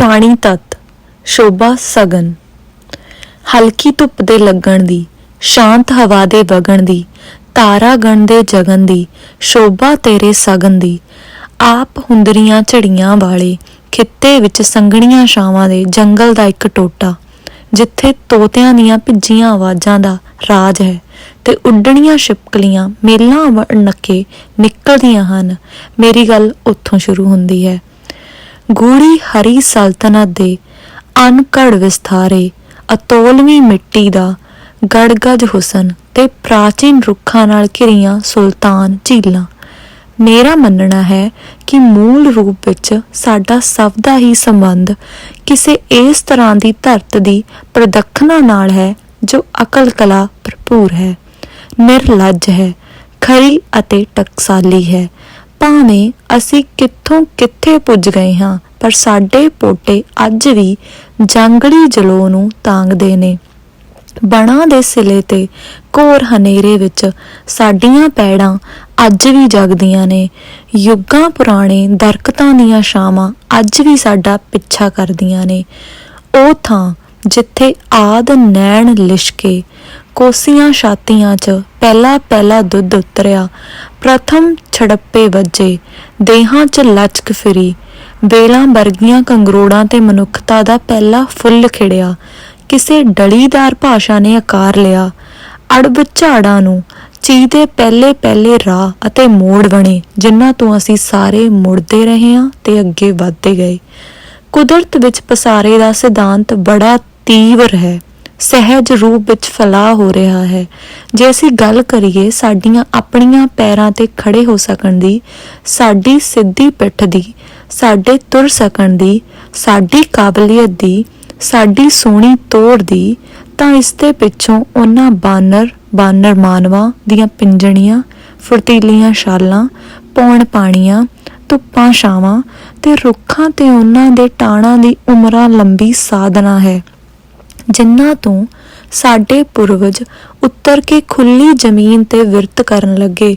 ਰਾਣੀ ਤਤ, ਸ਼ੋਭਾ ਸਗਨ। ਹਲਕੀ ਧੁੱਪ ਦੇ ਲੱਗਣ ਦੀ, ਸ਼ਾਂਤ ਹਵਾ ਦੇ ਵਗਣ ਦੀ, ਤਾਰਾ ਗਣ ਦੇ ਜਗਨ ਦੀ, ਸ਼ੋਭਾ ਤੇਰੇ ਸਗਨ ਦੀ। ਆਪ ਹੁੰਦਰੀਆਂ ਝੜੀਆਂ ਵਾਲੇ, ਖਿੱਤੇ ਵਿੱਚ ਸੰਘਣੀਆਂ ਛਾਵਾਂ ਦੇ ਜੰਗਲ ਦਾ ਇੱਕ ਟੋਟਾ, ਜਿੱਥੇ ਤੋਤਿਆਂ ਦੀਆਂ ਭਿੱਜੀਆਂ ਆਵਾਜ਼ਾਂ ਦਾ ਰਾਜ ਹੈ ਤੇ ਉੱਡਣੀਆਂ ਛਿਪਕਲੀਆਂ ਮੇਲਾਂ ਨੱਕੇ ਨਿਕਲਦੀਆਂ ਹਨ। ਮੇਰੀ ਗੱਲ ਉੱਥੋਂ ਸ਼ੁਰੂ ਹੁੰਦੀ ਹੈ। ਗੂੜੀ ਹਰੀ ਸਲਤਨਤ ਦੇ ਅਨਕੜ ਵਿਸਥਾਰੇ, ਅਤੋਲਵੀਂ ਮਿੱਟੀ ਦਾ ਗੜਗੜ ਹੁਸਨ ਤੇ ਪ੍ਰਾਚੀਨ ਰੁੱਖਾਂ ਨਾਲ ਘਿਰੀਆਂ ਸੁਲਤਾਨ ਝੀਲਾਂ। ਮੇਰਾ ਮੰਨਣਾ ਹੈ ਕਿ ਮੂਲ ਰੂਪ ਵਿੱਚ ਸਾਡਾ ਸਭ ਦਾ ਹੀ ਸੰਬੰਧ ਕਿਸੇ ਇਸ ਤਰ੍ਹਾਂ ਦੀ ਧਰਤ ਦੀ ਪ੍ਰਦਖਣਾ ਨਾਲ ਹੈ ਜੋ ਅਕਲ ਕਲਾ ਭਰਪੂਰ ਹੈ, ਨਿਰਲੱਜ ਹੈ, ਖਰੀ ਅਤੇ ਟਕਸਾਲੀ ਹੈ। ਭਾਵੇਂ ਅਸੀਂ ਕਿੱਥੋਂ ਕਿੱਥੇ ਪੁੱਜ ਗਏ ਹਾਂ, ਪਰ ਸਾਡੇ ਪੋਟੇ ਅੱਜ ਵੀ ਜੰਗਲੀ ਜਲੋ ਨੂੰ ਤਾਂਗਦੇ ਨੇ। ਬਣਾ ਦੇ ਸਿਲੇ ਤੇ ਘੋਰ ਹਨੇਰੇ ਵਿੱਚ ਸਾਡੀਆਂ ਪੈੜਾਂ ਅੱਜ ਵੀ ਜਗਦੀਆਂ ਨੇ। ਯੁੱਗਾਂ ਪੁਰਾਣੇ ਦਰਖਤਾਂ ਦੀਆਂ ਛਾਵਾਂ ਅੱਜ ਵੀ ਸਾਡਾ ਪਿੱਛਾ ਕਰਦੀਆਂ ਨੇ। ਉਹ ਥਾਂ ਜਿੱਥੇ ਆਦ ਨੈਣ ਲਿਸ਼ਕੇ, ਕੋਸੀਆਂ ਛਾਤੀਆਂ 'ਚ ਪਹਿਲਾ ਪਹਿਲਾ ਦੁੱਧ ਉਤਰਿਆ। ਪ੍ਰਥਮ ਛੜੱਪੇ ਵੱਜੇ, ਦੇਹਾਂ 'ਚ ਲਚਕ ਫਿਰੀ। ਵੇਲਾਂ ਵਰਗੀਆਂ ਕੰਗਰੋੜਾਂ ਤੇ ਮਨੁੱਖਤਾ ਦਾ ਪਹਿਲਾ ਫੁੱਲ ਖਿੜਿਆ। ਕਿਸੇ ਡਲੀਦਾਰ ਭਾਸ਼ਾ ਨੇ ਆਕਾਰ ਲਿਆ। ਅੜਬ ਝਾੜਾਂ ਨੂੰ ਚੀਦੇ ਪਹਿਲੇ ਪਹਿਲੇ ਰਾਹ ਅਤੇ ਮੋੜ ਬਣੇ, ਜਿਨ੍ਹਾਂ ਤੋਂ ਅਸੀਂ ਸਾਰੇ ਮੁੜਦੇ ਰਹੇ ਹਾਂ ਤੇ ਅੱਗੇ ਵਧਦੇ ਗਏ। ਕੁਦਰਤ ਵਿੱਚ ਪਸਾਰੇ ਦਾ ਸਿਧਾਂਤ ਬੜਾ ਤੀਵਰ ਹੈ। ਸਹਿਜ ਰੂਪ ਵਿੱਚ ਫਲਾ ਹੋ ਰਿਹਾ ਹੈ। ਜੇ ਅਸੀਂ ਗੱਲ ਕਰੀਏ ਸਾਡੀਆਂ ਆਪਣੀਆਂ ਪੈਰਾਂ ਤੇ ਖੜੇ ਹੋ ਸਕਣ ਦੀ, ਸਾਡੀ ਸਿੱਧੀ ਪਿੱਠ ਦੀ, ਸਾਡੇ ਤੁਰ ਸਕਣ ਦੀ, ਸਾਡੀ ਕਾਬਲੀਅਤ ਦੀ, ਸਾਡੀ ਸੋਹਣੀ ਤੋੜ ਦੀ, ਤਾਂ ਇਸ ਦੇ ਪਿੱਛੋਂ ਉਹਨਾਂ ਬਾਨਰ ਬਾਨਰ ਮਾਨਵਾਂ ਦੀਆਂ ਪਿੰਜਣੀਆਂ, ਫੁਰਤੀਲੀਆਂ ਛਾਲਾਂ, ਪੌਣ ਪਾਣੀਆਂ, ਧੁੱਪਾਂ ਛਾਵਾਂ ਤੇ ਰੁੱਖਾਂ ਤੇ ਉਹਨਾਂ ਦੇ ਟਾਣਾ ਦੀ ਉਮਰਾਂ ਲੰਬੀ ਸਾਧਨਾ ਹੈ। ਜਿਨ੍ਹਾਂ ਤੋਂ ਸਾਡੇ ਪੂਰਵਜ ਉੱਤਰ ਕੇ ਖੁੱਲੀ ਜ਼ਮੀਨ ਤੇ ਵਿਰਤ ਕਰਨ ਲੱਗੇ।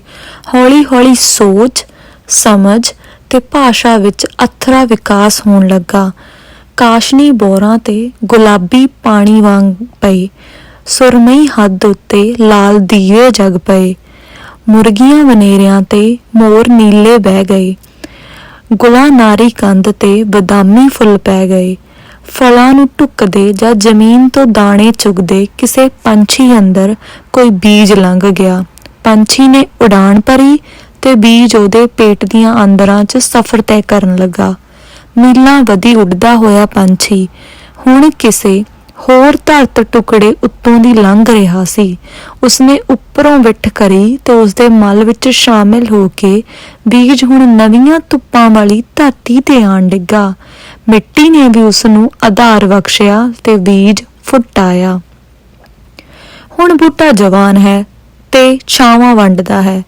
ਹੌਲੀ-ਹੌਲੀ ਸੋਚ, ਸਮਝ ਤੇ ਭਾਸ਼ਾ ਵਿੱਚ ਅਥਰਾ ਵਿਕਾਸ ਹੋਣ ਲੱਗਾ। ਕਾਸ਼ਨੀ ਬੋਰਾਂ ਤੇ ਗੁਲਾਬੀ ਪਾਣੀ ਵਾਂਗ ਪਏ। ਸੁਰਮਈ ਹੱਦ ਉੱਤੇ ਲਾਲ ਦੀਵੇ ਜਗ ਪਏ। ਮੁਰਗੀਆਂ ਵਨੇਰਿਆਂ ਤੇ ਮੋਰ ਨੀਲੇ ਬਹਿ ਗਏ। ਗੁਲਾ ਕੰਧ ਤੇ ਬਦਾਮੀ ਫੁੱਲ ਪੈ ਗਏ। ਫਲਾਂ ਨੂੰ ਟੁੱਕਦੇ ਜਾਂ ਜ਼ਮੀਨ ਤੋਂ ਦਾਣੇ ਚੁਗਦੇ ਕਿਸੇ ਪੰਛੀ ਅੰਦਰ ਕੋਈ ਬੀਜ ਲੰਘ ਗਿਆ। ਪੰਛੀ ਨੇ ਉਡਾਨ ਭਰੀ ਤੇ ਬੀਜ ਉਹਦੇ ਪੇਟ ਦੀਆਂ ਅੰਦਰਾਂ 'ਚ ਸਫ਼ਰ ਤੈਅ ਕਰਨ ਲੱਗਾ। ਮੀਲਾਂ ਵਧੀ ਉੱਡਦਾ ਹੋਇਆ ਪੰਛੀ। ਹੁਣ ਕਿਸੇ ਹੋਰ ਧਰਤ ਟੁਕੜੇ ਉੱਤੋਂ ਦੀ ਲੰਘ ਰਿਹਾ ਸੀ। ਉਸਨੇ ਉੱਪਰੋਂ ਵਿੱਠ ਕਰੀ ਤੇ ਉਸਦੇ ਮਲ ਵਿੱਚ ਸ਼ਾਮਿਲ ਹੋ ਕੇ ਬੀਜ ਹੁਣ ਨਵੀਆਂ ਧੁੱਪਾਂ ਵਾਲੀ ਧਰਤੀ ਤੇ ਆਣ ਡਿੱਗਾ। ਮਿੱਟੀ ਨੇ ਵੀ ਉਸ ਨੂੰ ਆਧਾਰ ਬਖਸ਼ਿਆ ਤੇ ਬੀਜ ਫੁੱਟ ਆਇਆ। ਹੁਣ ਬੂਟਾ ਜਵਾਨ ਹੈ ਤੇ ਛਾਵਾਂ ਵੰਡਦਾ ਹੈ।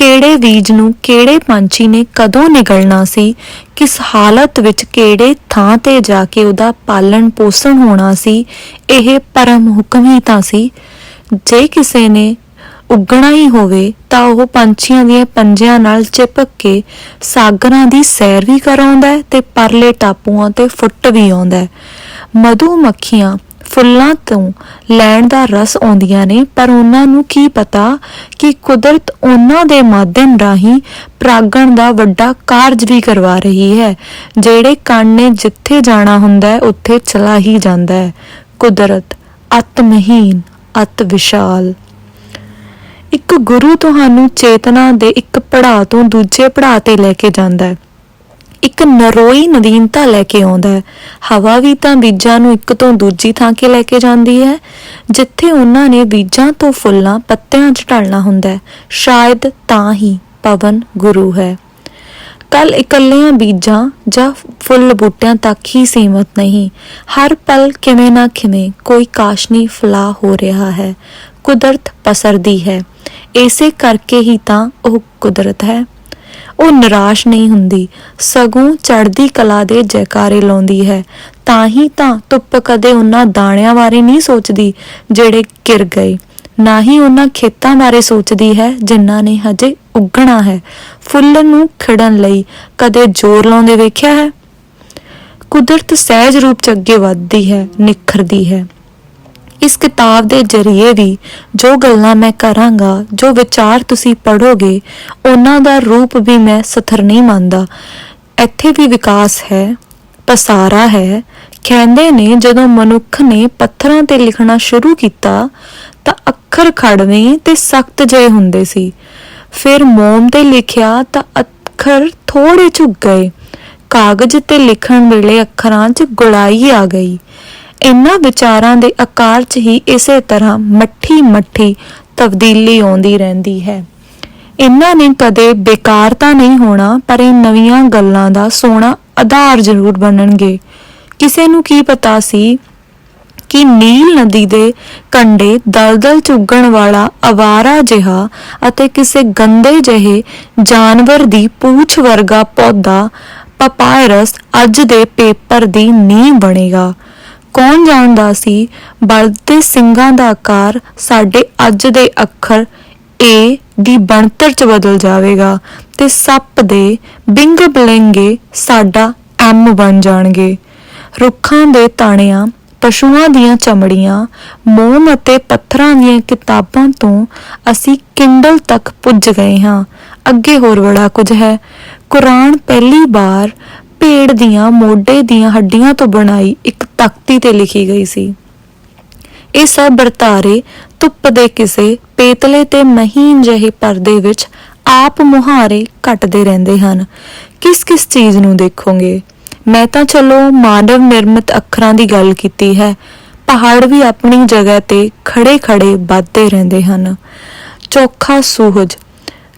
ਕਿਹੜੇ ਬੀਜ ਨੂੰ ਕਿਹੜੇ ਪੰਛੀ ਨੇ ਕਦੋਂ ਨਿਗਲਣਾ ਸੀ, ਕਿਸ ਹਾਲਤ ਵਿੱਚ ਕਿਹੜੇ ਥਾਂ ਤੇ ਜਾ ਕੇ ਉਹਦਾ ਪਾਲਣ ਪੋਸ਼ਣ ਹੋਣਾ ਸੀ, ਇਹ ਪਰਮ ਹੁਕਮ ਹੀ ਤਾਂ ਸੀ। ਜੇ ਕਿਸੇ ਨੇ ਉੱਗਣਾ ਹੀ ਹੋਵੇ ਤਾਂ ਉਹ ਪੰਛੀਆਂ ਦੀਆਂ ਪੰਜਿਆਂ ਨਾਲ ਚਿਪਕ ਕੇ ਸਾਗਰਾਂ ਦੀ ਸੈਰ ਵੀ ਕਰਾਉਂਦਾ ਤੇ ਪਰਲੇ ਟਾਪੂਆਂ ਤੇ ਫੁੱਟ ਵੀ ਆਉਂਦਾ ਹੈ। ਮਧੂ ਮੱਖੀਆਂ ਫੁੱਲਾਂ ਤੋਂ ਲੈਣ ਦਾ ਰਸ ਆਉਂਦੀਆਂ ਨੇ, ਪਰ ਉਹਨਾਂ ਨੂੰ ਕੀ ਪਤਾ ਕਿ ਕੁਦਰਤ ਉਹਨਾਂ ਦੇ ਮਾਧਿਅਮ ਰਾਹੀਂ ਪ੍ਰਾਗਣ ਦਾ ਵੱਡਾ ਕਾਰਜ ਵੀ ਕਰਵਾ ਰਹੀ ਹੈ, ਜਿਹੜੇ ਕੰਨ ਨੇ ਜਿੱਥੇ ਜਾਣਾ ਹੁੰਦਾ ਹੈ, ਉੱਥੇ ਚਲਾ ਹੀ ਜਾਂਦਾ ਹੈ। ਕੁਦਰਤ ਅਤਮਹੀਨ ਅਤ ਵਿਸ਼ਾਲ ਇੱਕ ਗੁਰੂ ਤੁਹਾਨੂੰ ਚੇਤਨਾ ਦੇ ਇੱਕ ਪੜਾਅ ਤੋਂ ਦੂਜੇ ਪੜਾਅ ਤੇ ਲੈ ਕੇ ਜਾਂਦਾ ਹੈ। ਇੱਕ ਨਰੋਈ ਨਵੀਨਤਾ ਲੈ ਕੇ ਆਉਂਦਾ ਹੈ। ਹਵਾ ਵੀ ਤਾਂ ਬੀਜਾਂ ਨੂੰ ਇੱਕ ਤੋਂ ਦੂਜੀ ਥਾਂ ਕੇ ਲੈ ਕੇ ਜਾਂਦੀ ਹੈ। ਜਿੱਥੇ ਉਹਨਾਂ ਨੇ ਬੀਜਾਂ ਤੋਂ ਫੁੱਲਾਂ ਪੱਤਿਆਂ 'ਚ ਢਲਣਾ ਹੁੰਦਾ ਹੈ, ਸ਼ਾਇਦ ਤਾਂ ਹੀ ਪਵਨ ਗੁਰੂ ਹੈ। ਕੱਲ ਇਕੱਲਿਆਂ ਬੀਜਾਂ ਜਾਂ ਫੁੱਲ ਬੂਟਿਆਂ ਤੱਕ ਹੀ ਸੀਮਤ ਨਹੀਂ। ਹਰ ਪਲ ਕਿਵੇਂ ਨਾ ਕਿਵੇਂ ਕੋਈ ਕਾਸ਼ਨੀ ਫਲਾ ਹੋ ਰਿਹਾ ਹੈ। ਕੁਦਰਤ ਪਸਰਦੀ ਹੈ। ਇਸੇ ਕਰਕੇ ਹੀ ਤਾਂ ਉਹ ਕੁਦਰਤ ਹੈ। ਉਹ ਨਿਰਾਸ਼ ਨਹੀਂ ਹੁੰਦੀ। ਸਗੋਂ ਚੜ੍ਹਦੀ ਕਲਾ ਦੇ ਜੈਕਾਰੇ ਲਾਉਂਦੀ ਹੈ। ਤਾਂ ਹੀ ਤਾਂ ਧੁੱਪ ਕਦੇ ਉਹਨਾਂ ਦਾਣਿਆਂ ਬਾਰੇ ਨਹੀਂ ਸੋਚਦੀ ਜਿਹੜੇ ਗਿਰ ਗਏ। ਨਾ ਹੀ ਉਹਨਾਂ ਖੇਤਾਂ ਬਾਰੇ ਸੋਚਦੀ ਹੈ ਜਿਨ੍ਹਾਂ ਨੇ ਹਜੇ ਉੱਗਣਾ ਹੈ। ਫੁੱਲ ਨੂੰ ਖਿੜਨ ਲਈ ਕਦੇ ਜ਼ੋਰ ਲਾਉਂਦੇ ਵੇਖਿਆ ਹੈ? ਕੁਦਰਤ ਸਹਿਜ ਰੂਪ ਚ ਅੱਗੇ ਵੱਧਦੀ ਹੈ, ਨਿਖਰਦੀ ਹੈ। ਇਸ ਕਿਤਾਬ ਦੇ ਜ਼ਰੀਏ ਵੀ ਜੋ ਗੱਲਾਂ ਮੈਂ ਕਰਾਂਗਾ, ਜੋ ਵਿਚਾਰ ਤੁਸੀਂ ਪੜੋਗੇ ਉਹਨਾਂ ਦਾ ਰੂਪ ਵੀ ਮੈਂ ਸਥਰ ਨਹੀਂ ਮੰਨਦਾ। ਇੱਥੇ ਵੀ ਵਿਕਾਸ ਹੈ, ਪਸਾਰਾ ਹੈ। ਕਹਿੰਦੇ ਨੇ, ਜਦੋਂ ਮਨੁੱਖ ਨੇ ਪੱਥਰਾਂ ਤੇ ਲਿਖਣਾ ਸ਼ੁਰੂ ਕੀਤਾ, ਤਾਂ ਅੱਖਰ ਖੜਵੇਂ ਤੇ ਸਖਤ ਜਿਹੇ ਹੁੰਦੇ ਸੀ। ਫਿਰ ਮੋਮ ਤੇ ਲਿਖਿਆ ਤਾਂ ਅੱਖਰ ਥੋੜੇ ਝੁਕ ਗਏ। ਕਾਗਜ਼ ਤੇ ਲਿਖਣ ਵੇਲੇ ਅੱਖਰਾਂ 'ਚ ਗੁਲਾਈ ਆ ਗਈ। ਇਨ੍ਹਾਂ ਵਿਚਾਰਾਂ ਦੇ ਆਕਾਰ 'ਚ ਹੀ ਇਸੇ ਤਰ੍ਹਾਂ ਮੱਠੀ ਮੱਠੀ ਤਬਦੀਲੀ ਆਉਂਦੀ ਰਹਿੰਦੀ ਹੈ। ਇਹਨਾਂ ਨੇ ਕਦੇ ਬੇਕਾਰ ਤਾਂ ਨਹੀਂ ਹੋਣਾ, ਪਰ ਇਹ ਨਵੀਆਂ ਗੱਲਾਂ ਦਾ ਸੋਹਣਾ ਆਧਾਰ ਜ਼ਰੂਰ ਬਣਨਗੇ। ਕਿਸੇ ਨੂੰ ਕੀ ਪਤਾ ਸੀ ਕਿ ਨੀਲ ਨਦੀ ਦੇ ਕੰਢੇ ਦਲਦਲ ਚੁੱਗਣ ਵਾਲਾ ਅਵਾਰਾ ਜਿਹਾ ਅਤੇ ਕਿਸੇ ਗੰਦੇ ਜਿਹੇ ਜਾਨਵਰ ਦੀ ਪੂਛ ਵਰਗਾ ਪੌਦਾ, ਪਪਾਇਰਸ ਅੱਜ ਦੇ ਪੇਪਰ ਦੀ ਨੀਂਹ ਬਣੇਗਾ। ਕੌਣ ਜਾਣਦਾ ਸੀ? ਬਲਦ ਦੇ ਦਾ ਆਕਾਰ ਸਾਡੇ ਅੱਜ ਦੇ ਅੱਖਰ ਏ ਦੀ ਬਣਤਰ ਚ ਬਦਲ ਜਾਵੇਗਾ ਤੇ ਸੱਪ ਦੇ ਬਿੰਗ ਬਲਿੰਗੇ ਸਾਡਾ ਐਮ ਬਣ ਜਾਣਗੇ। ਰੁੱਖਾਂ ਦੇ ਤਾਣਿਆਂ, ਪਸ਼ੂਆਂ ਦੀਆਂ ਚਮੜੀਆਂ, ਮੋਮ ਅਤੇ ਪੱਥਰਾਂ ਦੀਆਂ ਕਿਤਾਬਾਂ ਤੋਂ ਅਸੀਂ ਕਿੰਡਲ ਤੱਕ ਪੁੱਜ ਗਏ ਹਾਂ। ਅੱਗੇ ਹੋਰ ਬੜਾ ਕੁਝ ਹੈ। ਕੁਰਾਨ ਪਹਿਲੀ ਵਾਰ ਭੇਡ ਦੀਆਂ ਮੋਢੇ ਦੀਆਂ ਹੱਡੀਆਂ ਤੋਂ ਬਣਾਈ ਇੱਕ ਤਖਤੀ ਤੇ ਲਿਖੀ ਗਈ ਸੀ। ਇਹ ਸਭ ਵਰਤਾਰੇ ਧੁੱਪ ਦੇ ਕਿਸੇ ਪੇਤਲੇ ਤੇ ਮਹੀਨ ਜਿਹੇ ਪਰਦੇ ਵਿੱਚ ਆਪ ਮੁਹਾਰੇ ਘਟਦੇ ਰਹਿੰਦੇ ਹਨ। ਕਿਸ ਕਿਸ ਚੀਜ਼ ਨੂੰ ਦੇਖੋਗੇ? ਮੈਂ ਤਾਂ ਚਲੋ ਮਾਨਵ ਨਿਰਮਿਤ ਅੱਖਰਾਂ ਦੀ ਗੱਲ ਕੀਤੀ ਹੈ। ਪਹਾੜ ਵੀ ਆਪਣੀ ਜਗ੍ਹਾ ਤੇ ਖੜੇ-ਖੜੇ ਵੱਧਦੇ ਰਹਿੰਦੇ ਹਨ। ਚੋਖਾ ਸੂਹਜ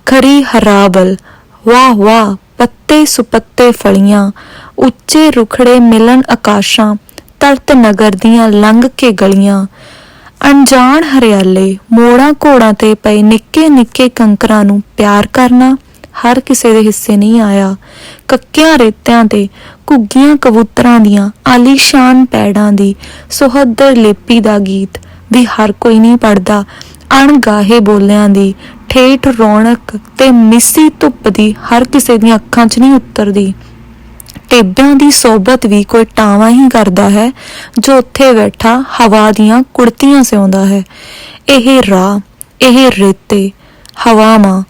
ਖਰੀ ਹਰਾਵਲ, ਵਾਹ ਵਾਹ ਪੱਤੇ ਸੁਪੱਤੇ ਫਲੀਆਂ, ਉੱਚੇ ਰੁਖੜੇ ਮਿਲਣ ਆਕਾਸ਼ਾਂ ਤਰਤ ਨਗਰ ਦੀਆਂ ਲੰਘ ਕੇ ਗਲੀਆਂ। ਅਣਜਾਣ ਹਰਿਆਲੇ, ਮੋੜਾਂ ਘੋੜਾਂ ਤੇ ਪਏ ਨਿੱਕੇ ਨਿੱਕੇ ਕੰਕਰਾਂ ਨੂੰ ਪਿਆਰ ਕਰਨਾ ਹਰ ਕਿਸੇ ਦੇ ਹਿੱਸੇ ਨਹੀਂ ਆਇਆ। ਕੱਕਿਆਂ ਰੇਤਿਆਂ ਤੇ ਘੁੱਗੀਆਂ ਕਬੂਤਰਾਂ ਦੀਆਂ ਆਲੀਸ਼ਾਨ ਪੈੜਾਂ ਦੀ ਸੁਹੱਦਰ ਲਿਪੀ ਦਾ ਗੀਤ ਵੀ ਹਰ ਕੋਈ ਨਹੀਂ ਪੜਦਾ ਅਣਗਾਹੇ ਬੋਲਿਆਂ ਦੀ ਠੇਠ ਰੌਣਕ ਤੇ ਮਿੱਸੀ ਧੁੱਪ ਦੀ ਹਰ ਕਿਸੇ ਦੀਆਂ ਅੱਖਾਂ 'ਚ ਨਹੀਂ ਉਤਰਦੀ। ਟੇਬਿਆਂ ਦੀ ਸੋਬਤ ਵੀ ਕੋਈ ਟਾਵਾ ਹੀ ਕਰਦਾ ਹੈ, ਜੋ ਉੱਥੇ ਬੈਠਾ ਹਵਾ ਦੀਆਂ ਕੁੜਤੀਆਂ ਸਿਉਂਦਾ ਹੈ। ਇਹ ਰਾਹ, ਇਹ ਰੇਤੇ, ਹਵਾਵਾਂ,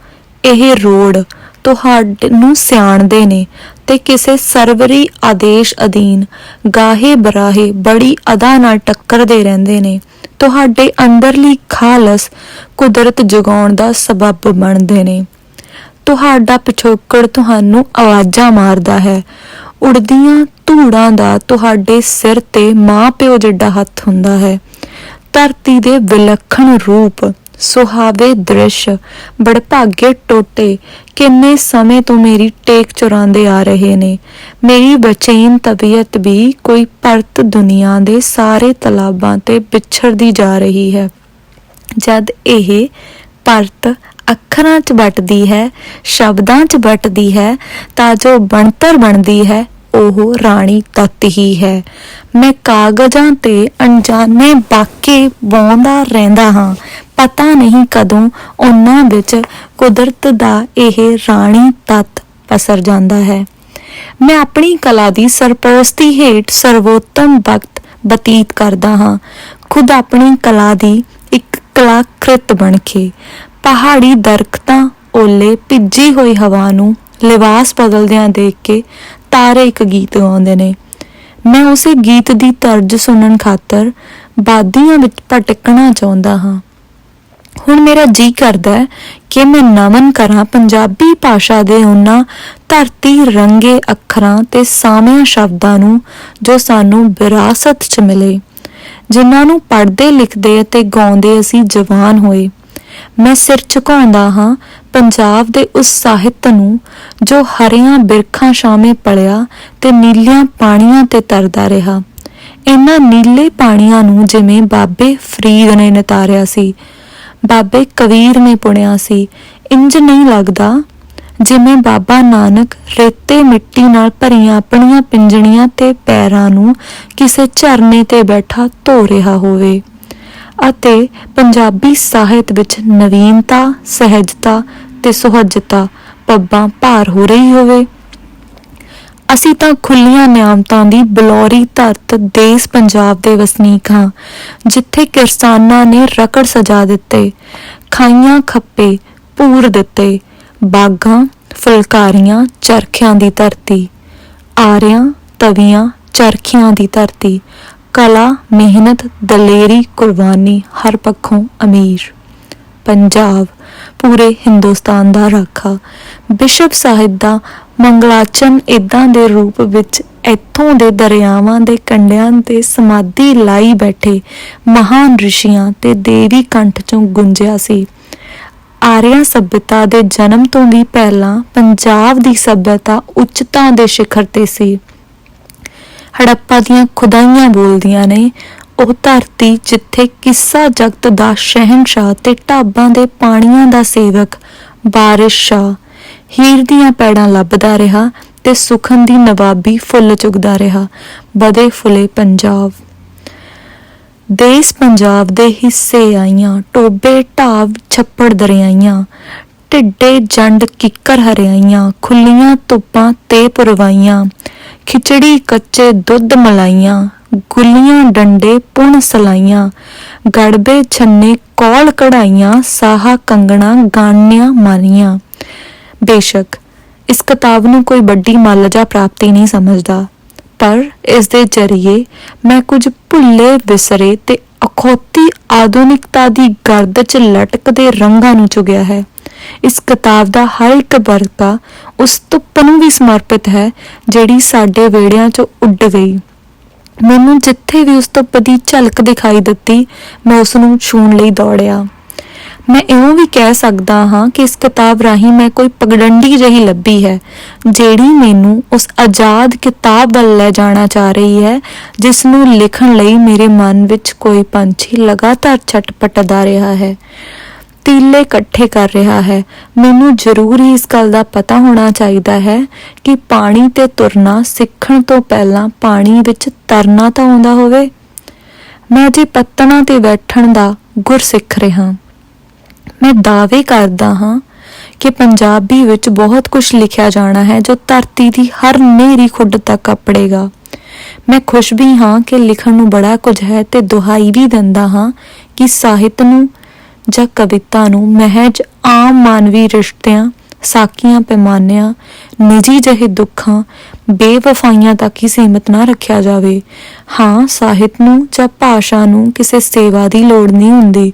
ਇਹ ਰੋਡ ਤੁਹਾਡੇ ਨੂੰ ਸਿਆਣਦੇ ਨੇ ਤੇ ਕਿਸੇ ਸਰਵਰੀ ਆਦੇਸ਼ ਅਧੀਨ ਗਾਹੇ ਬਰਾਹੇ ਬੜੀ ਅਦਾ ਨਾਲ ਟੱਕਰਦੇ ਰਹਿੰਦੇ ਨੇ। ਤੁਹਾਡੇ ਅੰਦਰਲੀ ਖਾਲਸ ਕੁਦਰਤ ਜਗਾਉਣ ਦਾ ਸਬਬ ਬਣਦੇ ਨੇ। ਤੁਹਾਡਾ ਪਿਛੋਕੜ ਤੁਹਾਨੂੰ ਆਵਾਜ਼ਾਂ ਮਾਰਦਾ ਹੈ। ਉੜਦੀਆਂ ਧੂੜਾਂ ਦਾ ਤੁਹਾਡੇ ਸਿਰ ਤੇ ਮਾਂ ਪਿਓ ਜਿੱਡਾ ਹੱਥ ਹੁੰਦਾ ਹੈ। ਧਰਤੀ ਦੇ ਵਿਲੱਖਣ ਰੂਪ ਸੁਹਾਵੇ ਦ੍ਰਿਸ਼, ਬੜਭਾਗੇ ਟੋਟੇ, ਕਿੰਨੇ ਸਮੇਂ ਤੋਂ ਮੇਰੀ ਟੇਕ ਚੁਰਾਉਂਦੇ ਆ ਰਹੇ ਨੇ। ਮੇਰੀ ਬਚੈਨ ਤਬੀਅਤ ਵੀ ਕੋਈ ਪਰਤ ਦੁਨੀਆ ਦੇ ਸਾਰੇ ਤਲਾਬਾਂ ਤੇ ਵਿਛੜਦੀ ਜਾ ਰਹੀ ਹੈ। ਜਦ ਇਹ ਪਰਤ ਅੱਖਰਾਂ 'ਚ ਵੱਟਦੀ ਹੈ, ਸ਼ਬਦਾਂ 'ਚ ਵੱਟਦੀ ਹੈ, ਤਾਂ ਜੋ ਬਣਤਰ ਬਣਦੀ ਹੈ, ਉਹ ਰਾਣੀ ਤੱਤ ਹੀ ਹੈ। ਮੈਂ ਕਾਗਜ਼ਾਂ ਤੇ ਅਣਜਾਣੇ ਬਾਕੇ ਵਾਉਂਦਾ ਰਹਿੰਦਾ ਹਾਂ ਪਤਾ ਨਹੀਂ ਕਦੋਂ ਉਹਨਾਂ ਵਿੱਚ ਕੁਦਰਤ ਦਾ ਇਹ ਰਾਣੀ ਤੱਤ ਪਸਰ ਜਾਂਦਾ ਹੈ। ਮੈਂ ਆਪਣੀ ਕਲਾ ਦੀ ਸਰਪ੍ਰਸਤੀ ਹੇਠ ਸਰਵੋਤਮ ਵਕਤ ਬਤੀਤ ਕਰਦਾ ਹਾਂ। ਖੁਦ ਆਪਣੀ ਕਲਾ ਦੀ ਇੱਕ ਕਲਾਕ੍ਰਿਤ ਬਣ ਕੇ ਪਹਾੜੀ ਦਰਖਤਾਂ, ਓਲੇ, ਭਿੱਜੀ ਹੋਈ ਹਵਾ ਨੂੰ ਲਿਬਾਸ ਬਦਲਦਿਆਂ ਦੇਖ ਕੇ ਤਾਰੇ ਇੱਕ ਗੀਤ ਗਾਉਂਦੇ ਨੇ। ਮੈਂ ਉਸੇ ਗੀਤ ਦੀ ਤਰਜ ਸੁਣਨ ਖਾਤਰ ਬਾਦੀਆਂ ਵਿੱਚ ਭਟਕਣਾ ਚਾਹੁੰਦਾ ਹਾਂ। ਹੁਣ ਮੇਰਾ ਜੀ ਕਰਦਾ ਹੈ ਕਿ ਮੈਂ ਨਮਨ ਕਰਾਂ, ਪੰਜਾਬੀ ਭਾਸ਼ਾ ਦੇ ਉਹਨਾਂ ਧਰਤੀ ਰੰਗੇ ਅੱਖਰਾਂ ਤੇ ਸਾਮਿਆਂ ਸ਼ਬਦਾਂ ਨੂੰ ਜੋ ਸਾਨੂੰ ਵਿਰਾਸਤ 'ਚ ਮਿਲੇ, ਜਿਨ੍ਹਾਂ ਨੂੰ ਪੜ੍ਹਦੇ ਲਿਖਦੇ ਅਤੇ ਗਾਉਂਦੇ ਅਸੀਂ ਜਵਾਨ ਹੋਏ। ਮੈਂ ਸਿਰ ਝੁਕਾਉਂਦਾ ਹਾਂ ਪੰਜਾਬ ਦੇ ਉਸ ਸਾਹਿਤ ਨੂੰ ਜੋ ਹਰੀਆਂ ਬਿਰਖਾਂ ਸ਼ਾਮੇ ਪਲਿਆ ਤੇ ਨੀਲੀਆਂ ਪਾਣੀਆਂ ਤੇ ਤਰਦਾ ਰਿਹਾ। ਇਹਨਾਂ ਨੀਲੇ ਪਾਣੀਆਂ ਨੂੰ ਜਿਵੇਂ ਬਾਬੇ ਫਰੀਦ ਨੇ ਨਤਾਰਿਆ ਸੀ ਬਾਬੇ ਕਬੀਰ ਨੇ ਪੁਣਿਆ ਸੀ ਇੰਜ ਨਹੀਂ ਲੱਗਦਾ ਜਿਵੇਂ ਬਾਬਾ ਨਾਨਕ ਰੇਤੇ ਮਿੱਟੀ ਨਾਲ ਭਰੀਆਂ ਆਪਣੀਆਂ ਪਿੰਜਣੀਆਂ ਤੇ ਪੈਰਾਂ ਨੂੰ ਕਿਸੇ ਝਰਨੇ ਤੇ ਬੈਠਾ ਧੋ ਰਿਹਾ ਹੋਵੇ। ਅਤੇ ਪੰਜਾਬੀ ਸਾਹਿਤ ਵਿੱਚ ਨਵੀਨਤਾ, ਸਹਿਜਤਾ ਤੇ ਸੁਹਜਤਾ ਪੱਬਾਂ ਭਾਰ ਹੋ ਰਹੀ ਹੋਵੇ। ਅਸੀਂ ਤਾਂ ਖੁੱਲੀਆਂ ਨਿਆਮਤਾਂ ਦੀ ਬਲੌਰੀ ਧਰਤ ਦੇਸ ਪੰਜਾਬ ਦੇ ਵਸਨੀਕ ਹਾਂ, ਜਿੱਥੇ ਕਿਰਸਾਨਾਂ ਨੇ ਰਕੜ ਸਜਾ ਦਿੱਤੇ, ਖਾਈਆਂ ਖੱਪੇ, ਪੂਰ ਦਿੱਤੇ, ਬਾਗਾਂ, ਫੁਲਕਾਰੀਆਂ, ਚਰਖਿਆਂ ਦੀ ਧਰਤੀ, ਆਰਿਆਂ, ਤਵੀਆਂ, ਚਰਖਿਆਂ ਦੀ ਧਰਤੀ, ਕਲਾ, ਮਿਹਨਤ, ਦਲੇਰੀ, ਕੁਰਬਾਨੀ, ਹਰ ਪੱਖੋਂ ਅਮੀਰ। ਪੰਜਾਬ, ਪੂਰੇ ਹਿੰਦੁਸਤਾਨ ਦਾ ਰਾਖਾ, ਬਿਸ਼ਪ ਸਾਹਿਬ ਦਾ ਮੰਗਲਾਚਨ ਇਦਾਂ ਦੇ ਰੂਪ ਵਿੱਚ ਇੱਥੋਂ ਦੇ ਦਰਿਆਵਾਂ ਦੇ ਕੰਢਿਆਂ ਤੇ ਸਮਾਧੀ ਲਾਈ ਬੈਠੇ ਮਹਾਨ ਰਿਸ਼ੀਆਂ ਤੇ ਦੇਵੀ ਕੰਠ ਚੋਂ ਗੁੰਜਿਆ ਸੀ। ਆਰੀਆ ਸਭਿਅਤਾ ਦੇ ਜਨਮ ਤੋਂ ਵੀ ਪਹਿਲਾਂ ਪੰਜਾਬ ਦੀ ਸਭਿਅਤਾ ਉੱਚਤਾ ਦੇ ਸਿਖਰ ਤੇ ਸੀ। ਹੜੱਪਾ ਦੀਆਂ ਖੁਦਾਈਆਂ ਬੋਲਦੀਆਂ ਨੇ, ਉਹ ਧਰਤੀ ਜਿੱਥੇ ਕਿੱਸਾ ਜਗਤ ਦਾ ਸ਼ਹਿਨशाह ਤੇ ਢਾਬਾਂ ਦੇ ਪਾਣੀਆਂ ਦਾ ਸੇਵਕ ਬਾਰਿਸ਼ ਸ਼ਾਹ ਹੀਰ ਦੀਆਂ ਪੈੜਾਂ ਲੱਭਦਾ ਰਿਹਾ ਤੇ ਸੁਖਨ ਦੀ ਨਵਾਬੀ ਫੁੱਲ ਚੁਗਦਾ ਰਿਹਾ। ਬਦੇ ਫੁੱਲੇ ਪੰਜਾਬ। ਦੇਸ ਪੰਜਾਬ ਦੇ ਹਿੱਸੇ ਆਈਆਂ, ਟੋਬੇ, ਢਾਬ, ਛੱਪੜ ਦਰਿਆਈਆਂ, ਢਿੱਡੇ ਜੰਡ ਕਿੱਕਰ ਹਰਿਆਈਆਂ, ਖੁੱਲੀਆਂ ਧੁੱਪਾਂ ਤੇ ਪੁਰਵਾਈਆਂ, ਖਿਚੜੀ ਕੱਚੇ ਦੁੱਧ ਮਲਾਈਆਂ, ਗੁੱਲੀਆਂ ਡੰਡੇ ਪੁਣ ਸਲਾਈਆਂ, ਗੜਬੇ ਛੰਨੇ ਕੌਲ ਕਢਾਈਆਂ, ਸਾਹਾ ਕੰਗਣਾ ਗਾਣਿਆਂ ਮਾਰੀਆਂ। ਬੇਸ਼ੱਕ, ਇਸ ਕਿਤਾਬ ਨੂੰ ਕੋਈ ਵੱਡੀ ਮਾਲਜਾ ਪ੍ਰਾਪਤੀ ਨਹੀਂ ਸਮਝਦਾ, ਪਰ ਇਸ ਦੇ ਜ਼ਰੀਏ ਮੈਂ ਕੁਝ ਭੁੱਲੇ ਵਿਸਰੇ ਤੇ ਅਖੌਤੀ ਆਧੁਨਿਕਤਾ ਦੀ ਗਰਦ 'ਚ ਲਟਕਦੇ ਰੰਗਾਂ ਨੂੰ ਚੁਗਿਆ ਹੈ। ਇਸ ਕਿਤਾਬ ਦਾ ਹਰ ਇੱਕ ਵਰਕਾ ਉਸ ਧੁੱਪ ਨੂੰ ਵੀ ਸਮਰਪਿਤ ਹੈ, ਜਿਹੜੀ ਸਾਡੇ ਵਿਹੜਿਆਂ 'ਚੋਂ ਉੱਡ ਗਈ। ਮੈਨੂੰ ਜਿੱਥੇ ਵੀ ਉਸ ਧੁੱਪ ਦੀ ਝਲਕ ਦਿਖਾਈ ਦਿੱਤੀ, ਮੈਂ ਉਸ ਨੂੰ ਛੂਣ ਲਈ ਦੌੜਿਆ। ਮੈਂ ਇਉਂ ਵੀ ਕਹਿ ਸਕਦਾ ਹਾਂ ਕਿ ਇਸ ਕਿਤਾਬ ਰਾਹੀਂ ਮੈਂ ਕੋਈ ਪਗਡੰਡੀ ਜਿਹੀ ਲੱਭੀ ਹੈ, ਜਿਹੜੀ ਮੈਨੂੰ ਉਸ ਆਜ਼ਾਦ ਕਿਤਾਬ ਵੱਲ ਲੈ ਜਾਣਾ ਚਾਹ ਰਹੀ ਹੈ ਜਿਸ ਨੂੰ ਲਿਖਣ ਲਈ ਮੇਰੇ ਮਨ ਵਿੱਚ ਕੋਈ ਪੰਛੀ ਲਗਾਤਾਰ ਛਟਪਟਦਾ ਰਿਹਾ ਹੈ। ਤੀਲੇ ਇਕੱਠੇ ਕਰ ਰਿਹਾ ਹੈ। ਮੈਨੂੰ ਜ਼ਰੂਰ ਹੀ ਇਸ ਗੱਲ ਦਾ ਪਤਾ ਹੋਣਾ ਚਾਹੀਦਾ ਹੈ ਕਿ ਪਾਣੀ ਤੇ ਤੁਰਨਾ ਸਿੱਖਣ ਤੋਂ ਪਹਿਲਾਂ ਪਾਣੀ ਵਿੱਚ ਤਰਨਾ ਤਾਂ ਆਉਂਦਾ ਹੋਵੇ। ਮੈਂ ਜੇ ਪੱਤਣਾ ਤੇ ਬੈਠਣ ਦਾ ਗੁਰ ਸਿੱਖ ਰਿਹਾ। ਮੈਂ ਦਾਅਵੇ ਕਰਦਾ ਹਾਂ ਕਿ ਪੰਜਾਬੀ ਵਿੱਚ ਬਹੁਤ ਕੁਝ ਲਿਖਿਆ ਜਾਣਾ ਹੈ ਜੋ ਧਰਤੀ ਦੀ ਹਰ ਨੇਰੀ ਖੁੱਡ ਤੱਕ ਕੱਪੜੇਗਾ ਮੈਂ ਖੁਸ਼ ਵੀ ਹਾਂ ਕਿ ਲਿਖਣ ਨੂੰ ਬੜਾ ਕੁਝ ਹੈ ਤੇ ਦੁਹਾਈ ਵੀ ਦਿੰਦਾ ਹਾਂ ਕਿ ਸਾਹਿਤ ਨੂੰ ਜਾਂ ਕਵਿਤਾ ਨੂੰ ਮਹਿਜ ਆਮ ਮਾਨਵੀ ਰਿਸ਼ਤਿਆਂ ਸਾਕੀਆਂ ਪੈਮਾਨਿਆਂ, ਨਿੱਜੀ ਜਿਹੇ ਦੁੱਖਾਂ, ਬੇਵਫਾਈਆਂ ਤੱਕ ਹੀ ਸੀਮਿਤ ਨਾ ਰੱਖਿਆ ਜਾਵੇ। ਹਾਂ, ਸਾਹਿਤ ਨੂੰ ਜਾਂ ਭਾਸ਼ਾ ਨੂੰ ਕਿਸੇ ਸੇਵਾ ਦੀ ਲੋੜ ਨਹੀਂ ਹੁੰਦੀ।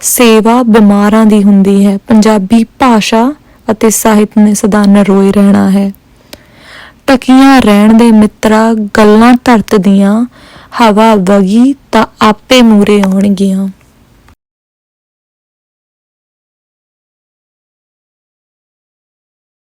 ਸੇਵਾ ਬਿਮਾਰਾਂ ਦੀ ਹੁੰਦੀ ਹੈ। ਪੰਜਾਬੀ ਭਾਸ਼ਾ ਅਤੇ ਸਾਹਿਤ ਨੇ ਸਦਾ ਨਰੋਏ ਰਹਿਣਾ ਹੈ। ਟਕੀਆਂ ਰਹਿਣ ਦੇ ਮਿੱਤਰਾ ਗੱਲਾਂ ਧਰਤ ਦੀਆਂ ਹਵਾ ਵਗੀ ਤਾਂ ਆਪੇ ਮੂਰੇ ਆਉਣਗੀਆਂ।